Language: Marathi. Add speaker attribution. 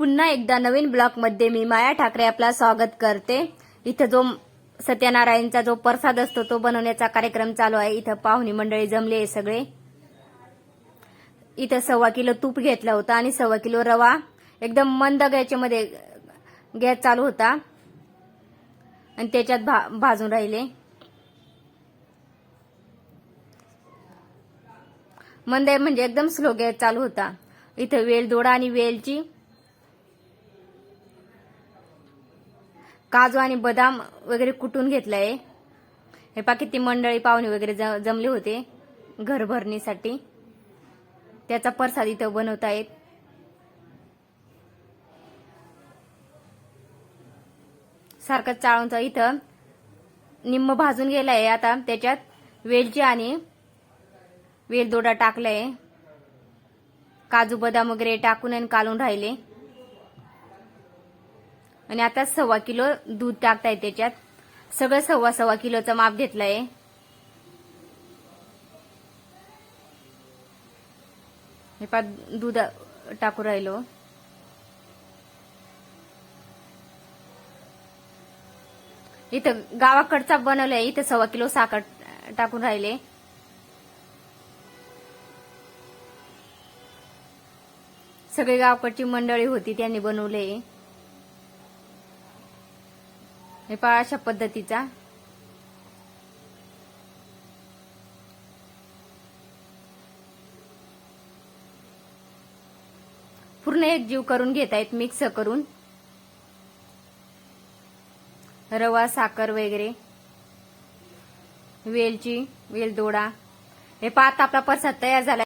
Speaker 1: पुन्हा एकदा नवीन ब्लॉकमध्ये मी माया ठाकरे आपला स्वागत करते. इथं जो सत्यनारायणचा जो प्रसाद असतो तो बनवण्याचा कार्यक्रम चालू आहे. इथं पाहुणी मंडळी जमले आहे सगळे. इथं सव्वा किलो तूप घेतला होता आणि सव्वा किलो रवा एकदम मंद गॅसमध्ये गॅस चालू होता. आणि त्याच्यात भा भाजून राहिले. मंद म्हणजे एकदम स्लो गॅस चालू होता. इथं वेल दोडा आणि वेलची काजू आणि बदाम वगैरे कुटून घेतलंय. हे पा किती मंडळी पाहुणे वगैरे ज- जमले होते घर भरणीसाठी. त्याचा प्रसाद इथं बनवतायत सारखं चाळूनचा इथं निम्म भाजून गेलाय आता. त्याच्यात वेलची आणि वेलदोडा टाकलाय. काजू बदाम वगैरे टाकून आणि कालून राहिले. आणि आता सव्वा किलो दूध टाकताय त्याच्यात. सगळं सव्वा सव्वा किलोचं माप घेतलंय. हे पा दूध टाकू राहिलो. इथं गावाकडचा बनवलाय इथं सव्वा किलो साखर टाकून राहिले. सगळे गावकडची मंडळी होती त्यांनी बनवले हे पहा अशा पद्धतीचा. पूर्ण एक जीव करून घेत आहेत मिक्स करून. रवा साखर वगैरे. वेलची वेलदोडा. हे पात आपला प्रसाद तयार झाला.